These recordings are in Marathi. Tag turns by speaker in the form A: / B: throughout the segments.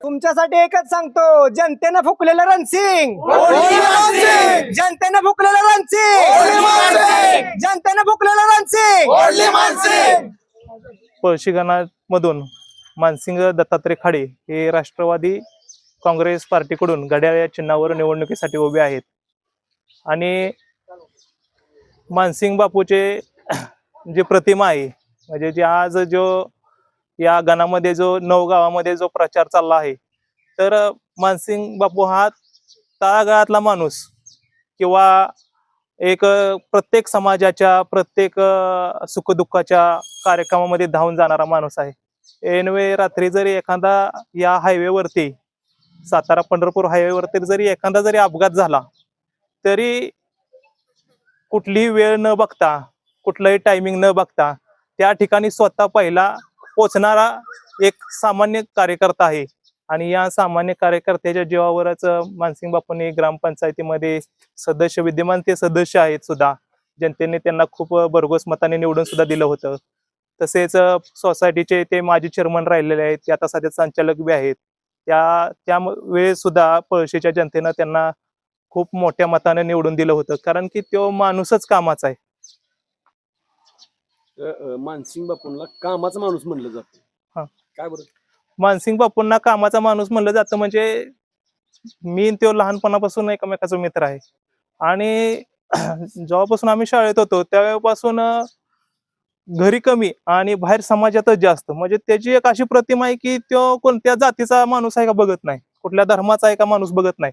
A: तुमच्यासाठी एकच सांगतो जनतेनं फुकलेलं रणसिंग. जनतेनं फुकलेलं रणसिंग. जनतेनं फुकलेलं रणसिंग.
B: पळशी गणामधून मानसिंग दत्तात्रय खाडे हे राष्ट्रवादी काँग्रेस पार्टीकडून घड्याळ या चिन्हावर निवडणुकीसाठी उभे आहेत. आणि मानसिंग बापूचे जे प्रतिमा आहे म्हणजे जे आज जो या गणामध्ये जो नऊ गावामध्ये जो प्रचार चालला आहे तर मानसिंग बापू हा तळागाळातला माणूस किंवा एक प्रत्येक समाजाच्या प्रत्येक सुखदुःखाच्या कार्यक्रमामध्ये धावून जाणारा माणूस आहे. एनवे रात्री जरी एखादा या हायवेवरती सातारा पंढरपूर हायवेवरती जरी एखादा जरी अपघात झाला तरी कुठलीही वेळ न बघता कुठलंही टायमिंग न बघता त्या ठिकाणी स्वतः पहिला पोचणारा एक सामान्य कार्यकर्ता आहे. आणि या सामान्य कार्यकर्त्याच्या जीवावरच मानसिंग बापूंनी ग्रामपंचायतीमध्ये सदस्य विद्यमान ते सदस्य आहेत सुद्धा. जनतेने त्यांना खूप भरघोस मताने निवडून सुद्धा दिलं होतं. तसेच सोसायटीचे ते माजी चेअरमन राहिलेले आहेत. ते आता सध्या संचालक बी आहेत. त्या त्या वेळेस सुद्धा पळशीच्या जनतेनं त्यांना खूप मोठ्या मताने निवडून दिलं होतं. कारण की तो माणूसच कामाचा आहे.
C: मानसिंग बापूंना कामाचा माणूस म्हणलं
B: हा.
C: जातं काय बरं?
B: मानसिंग बापूंना कामाचा माणूस म्हणलं जातं म्हणजे मी तो लहानपणापासून एकमेकाचा मित्र आहे. आणि जेव्हापासून आम्ही शाळेत होतो त्यावेळेपासून घरी कमी आणि बाहेर समाजातच जास्त. म्हणजे त्याची एक अशी प्रतिमा आहे की तो कोणत्या जातीचा माणूस आहे का बघत नाही कुठल्या धर्माचा आहे का माणूस बघत नाही.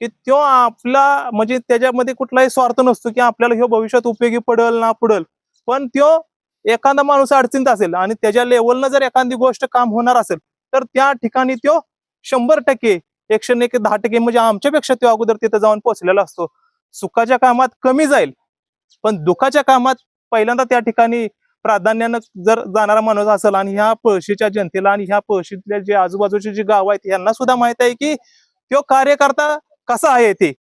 B: की तो आपला म्हणजे त्याच्यामध्ये कुठलाही स्वार्थ नसतो की आपल्याला ह्यो भविष्यात उपयोगी पडल ना पडल. पण तो एखादा माणूस अडचणीत असेल आणि त्याच्या लेवलनं जर एखादी गोष्ट काम होणार असेल तर त्या ठिकाणी तो शंभर टक्के एकशे एक दहा टक्के म्हणजे आमच्यापेक्षा तो अगोदर तिथं जाऊन पोहोचलेला असतो. सुखाच्या कामात कमी जाईल पण दुःखाच्या कामात पहिल्यांदा त्या ठिकाणी प्राधान्यानं जर जाणारा माणूस असेल आणि ह्या पळशीच्या जनतेला आणि ह्या पळशीतल्या जे आजूबाजूची जी गाव आहेत यांना सुद्धा माहीत आहे की तो कार्यकर्ता कसा आहे ते.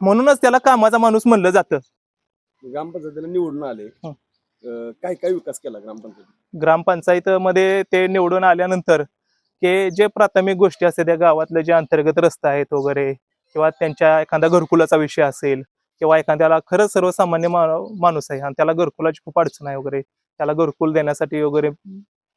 B: म्हणूनच त्याला कामाचा माणूस म्हणलं जातं.
C: ग्रामपंचायतीला निवडून आले
B: हं.
C: अ, काय काय विकास केला ग्रामपंचायती
B: ग्रामपंचायतीमध्ये ते निवडून आल्यानंतर की जे प्राथमिक गोष्टी असतात त्या गावातले जे अंतर्गत रस्ते आहेत वगैरे किंवा त्यांच्या एखादा घरकुलाचा विषय असेल किंवा एखाद्याला खरंच सर्वसामान्य माणूस आहे आणि त्याला घरकुलाची खूप अडचण आहे वगैरे त्याला घरकुल देण्यासाठी वगैरे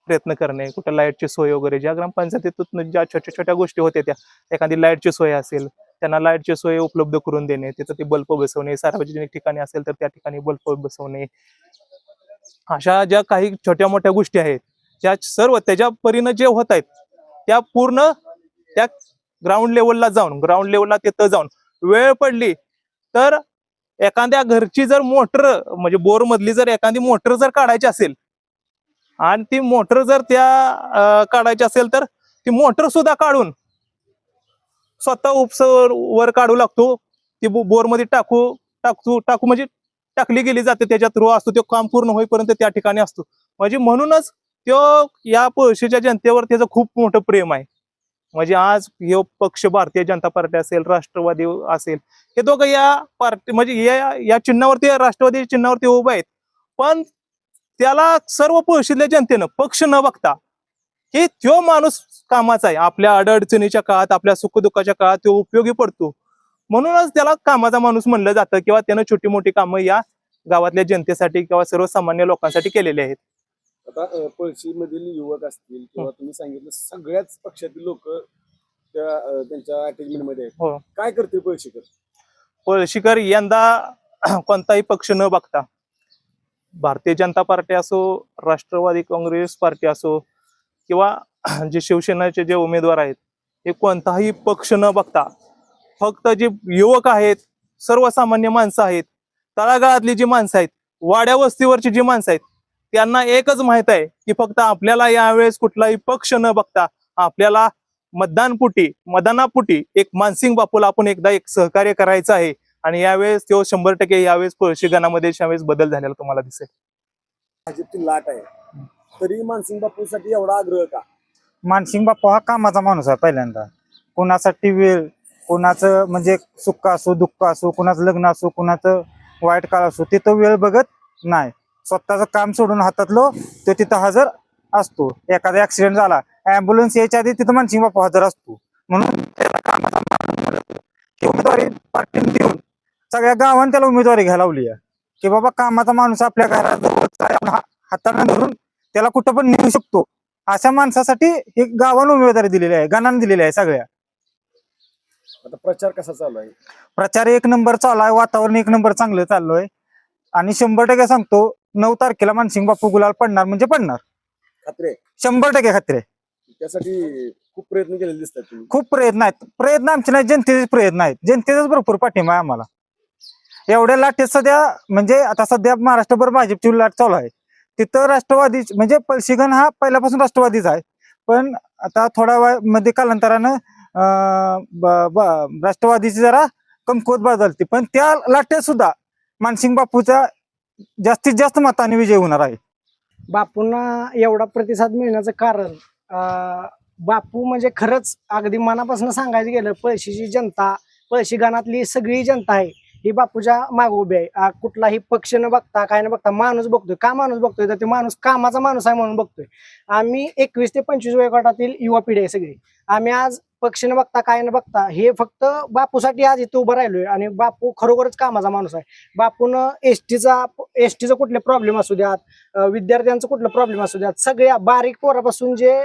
B: प्रयत्न करणे कुठे लाईटची सोय वगैरे ज्या ग्रामपंचायतीतून ज्या छोट्या छोट्या गोष्टी होत्या त्या एखादी लाईटची सोय असेल त्यांना लाईटची सोय उपलब्ध करून देणे तिथं ते बल्ब बसवणे सार्वजनिक ठिकाणी असेल तर त्या ठिकाणी बल्ब बसवणे. अशा ज्या काही छोट्या मोठ्या गोष्टी आहेत त्या सर्व त्याच्या परीनं जे होत आहेत त्या पूर्ण त्या ग्राउंड लेवलला जाऊन ग्राउंड लेवलला तिथं जाऊन वेळ पडली तर एखाद्या घरची जर मोटर म्हणजे बोर मधली जर एखादी मोटर जर काढायची असेल आणि ती मोटर जर त्या काढायची असेल तर ती मोटर सुद्धा काढून स्वतः उपस वर काढू लागतो. ती बोरमध्ये टाकू टाकतो टाकू म्हणजे टाकली गेली जाते त्याच्या थ्रू असतो तो काम पूर्ण होईपर्यंत त्या ठिकाणी असतो. म्हणजे म्हणूनच तो या पळशीच्या जनतेवर त्याचं खूप मोठं प्रेम आहे. म्हणजे आज हे पक्ष भारतीय जनता पार्टी असेल राष्ट्रवादी असेल हे दोघं या पार्टी म्हणजे या या चिन्हावरती राष्ट्रवादी चिन्हावरती उभे आहेत. पण त्याला सर्व पळशीतल्या जनतेनं पक्ष न बघता की तो माणूस कामाचा आहे. आपल्या अडचणीच्या काळात आपल्या सुखदुःखाच्या काळात तो उपयोगी पडतो. म्हणूनच त्याला कामाचा माणूस म्हणलं जातं किंवा त्यानं छोटी मोठी कामं या गावातल्या जनतेसाठी किंवा सर्वसामान्य लोकांसाठी केलेली आहेत.
C: आता पळशीमधील युवक असतील किंवा तुम्ही सांगितलं सगळ्याच पक्षातील लोक त्या त्यांच्या
B: हो.
C: आहेत. काय करतील पळशीकर?
B: पळशीकर यंदा कोणताही पक्ष न बघता भारतीय जनता पार्टी असो राष्ट्रवादी काँग्रेस पार्टी असो किंवा जे शिवसेनेचे जे उमेदवार आहेत हे कोणताही पक्ष न बघता फक्त जे युवक आहेत सर्वसामान्य माणसं आहेत तळागाळातली जी माणसं आहेत वाड्या वस्तीवरची जी माणसं आहेत त्यांना एकच माहीत आहे की फक्त आपल्याला यावेळेस कुठलाही पक्ष न बघता आपल्याला मतदानपुटी मतदानापुटी एक मानसिंग बापूला आपण एकदा एक सहकार्य करायचं आहे. आणि यावेळेस तो शंभर टक्के यावेळेस पळशी गणामध्ये यावेळेस बदल झालेला तुम्हाला दिसेल.
C: भाजपची लाट आहे. तरी मानसिंग बापूसाठी एवढा आग्रह का?
D: मानसिंग बाप्पा हा कामाचा माणूस आहे पहिल्यांदा. कोणासाठी वेळ कोणाचं म्हणजे सुख असो दुःख असो कोणाचं लग्न असो कोणाचं वाईट काळ असो तिथं वेळ बघत नाही. स्वतःचं काम सोडून हातातलो तो तिथं हजर असतो. एखादा ऍक्सिडेंट झाला अँब्युलन्स यायच्या आधी तिथं मानसिंग बापू हजर असतो. म्हणून त्याला कामाचा उमेदवारी पाठवून देऊन सगळ्या गावाने त्याला उमेदवारी घ्यायला लावली आहे. की बाबा कामाचा माणूस आपल्या घरात हाताने धरून त्याला कुठं पण नेऊ शकतो. अशा माणसासाठी हे गावानं उमेदवारी दिलेली आहे गणाने दिलेली आहे सगळ्या.
C: आता प्रचार कसा चालू आहे?
D: प्रचार एक नंबर चालू आहे वातावरण एक नंबर चांगलं चाललोय. आणि शंभर टक्के सांगतो नऊ तारखेला मानसिंग बापू गुलाल पडणार म्हणजे पडणार.
C: खात्रे.
D: शंभर टक्के खात्री. आहे.
C: त्यासाठी खूप प्रयत्न केलेले दिसतात तुम्ही.
D: खूप प्रयत्न आहेत. प्रयत्न आमचे नाही जनतेचे प्रयत्न आहेत. जनतेचाच भरपूर पाठिंबा आहे आम्हाला. एवढ्या लाटेत सध्या म्हणजे आता सध्या महाराष्ट्रभर भाजपची लाट चालू आहे. तिथं राष्ट्रवादी म्हणजे पळशीगण हा पहिल्यापासून राष्ट्रवादीच आहे. पण आता थोड्या वेळमध्ये कालांतरानं ब- ब- राष्ट्रवादीची जरा कमकुवत बदलते पण त्या लाटेत सुद्धा मानसिंग बापूचा जास्तीत जास्त मताने विजय होणार आहे.
A: बापूंना एवढा प्रतिसाद मिळण्याचं कारण बापू म्हणजे खरंच अगदी मनापासून सांगायचं गेलं पळशीची जनता पळशी गाणातली सगळी जनता आहे. ही बापूच्या माग उभी आहे. आ, कुठलाही पक्ष न बघता काय न बघता माणूस बघतोय. का माणूस बघतोय? तर ते माणूस कामाचा माणूस आहे म्हणून बघतोय. आम्ही एकवीस ते पंचवीस वयोगटातील युवा पिढी आहे सगळी. आम्ही आज पक्ष न बघता काय न बघता हे फक्त बापूसाठी आज इथं उभं राहिलोय आणि बापू खरोखरच कामाचा माणूस आहे. बापून एसटीचा एसटीचा कुठले प्रॉब्लेम असू द्यात विद्यार्थ्यांचं कुठलं प्रॉब्लेम असू द्यात सगळ्या बारीक पोरापासून जे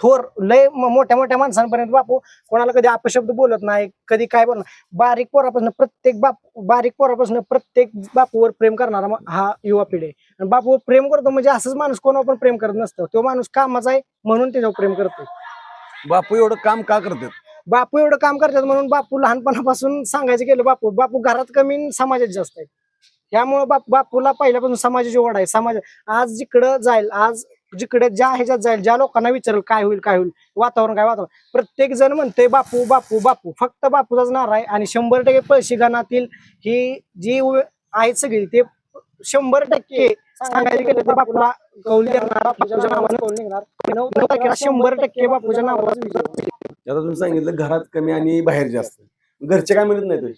A: थोर लय मोठ्या मोठ्या माणसांपर्यंत बापू कोणाला कधी अपशब्द बोलत नाही कधी काय नाही. बारीक पोरापासून प्रत्येक बाप बारीक पोरापासून प्रत्येक बापूवर प्रेम करणारा हा युवा पिढी आणि बापूवर प्रेम करतो म्हणजे असंच माणूस कोणावर पण प्रेम करत नसतं. तो माणूस कामाचा आहे म्हणून त्याच्यावर प्रेम करतो
C: बापू एवढं काम का करतात?
A: बापू एवढं काम करतात म्हणून बापू लहानपणापासून सांगायचं गेलं बापू बापू घरात कमी समाजात जास्त आहे. त्यामुळे बाप बापूला पहिल्यापासून समाजाची ओढ आहे. समाज आज जिकडं जाईल आज जिकडे ज्या ह्याच्यात जाईल ज्या लोकांना विचारेल काय होईल काय होईल वातावरण काय वातावरण प्रत्येक जण म्हणते बापू बापू बापू. फक्त बापूचाच नारा आहे आणि शंभर टक्के पळशी गाणातील ही जी आहे सगळी ते शंभर टक्के सांगायला गेलं तर बापूला कौल देणार शंभर टक्के बापूच्या
C: नावाला तुम्ही सांगितलं घरात कमी आणि बाहेर जास्त. घरचे काय म्हणत नाही तुम्ही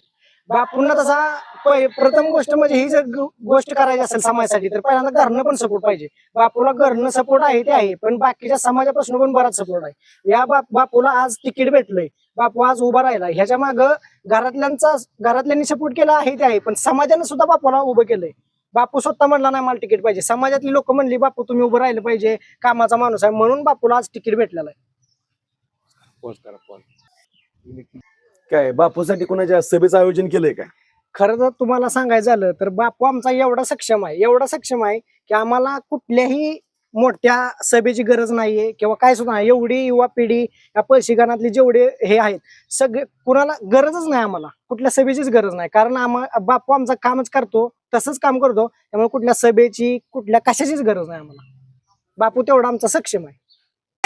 A: बापूंना तसा प्रथम गोष्ट म्हणजे ही जर गोष्ट करायची असेल समाजासाठी तर पहिल्यांदा घरनं पण सपोर्ट पाहिजे. बापूला घरनं सपोर्ट आहे ते आहे पण बाकीच्या समाजापासून पण बराच सपोर्ट आहे. या बाप बापूला आज तिकीट भेटलंय. बापू आज उभा राहिला. ह्याच्या मागं घरातल्यांचा घरातल्यांनी सपोर्ट केला आहे ते आहे पण समाजानं सुद्धा बापूला उभं केलंय. बापू स्वतः म्हणला नाही मला तिकीट पाहिजे. समाजातली लोक म्हणली बापू तुम्ही उभं राहिलं पाहिजे कामाचा माणूस आहे. म्हणून बापूला आज तिकीट भेटलेलं आहे.
C: काय बापूसाठी कोणाच्या सभेचं आयोजन केलंय काय?
A: खरं तर तुम्हाला सांगायचं झालं तर बापू आमचा एवढा सक्षम आहे एवढा सक्षम आहे की आम्हाला कुठल्याही मोठ्या सभेची गरज नाहीये किंवा काय सुद्धा नाही. एवढी युवा पिढी या पळशीगानातली जेवढे हे आहेत सगळे कुणाला गरजच नाही आम्हाला. कुठल्या सभेचीच गरज नाही. कारण आम्हा बापू आमचं कामच करतो तसंच काम करतो. त्यामुळे कुठल्या सभेची कुठल्या कशाचीच गरज नाही आम्हाला. बापू तेवढा आमचा सक्षम आहे.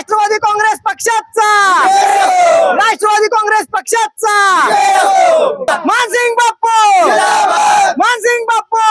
A: राष्ट्रवादी काँग्रेस पक्षाचा! राष्ट्रवादी काँग्रेस पक्षाचा! मानसिंग बाप्पू मानसिंग बाप्पू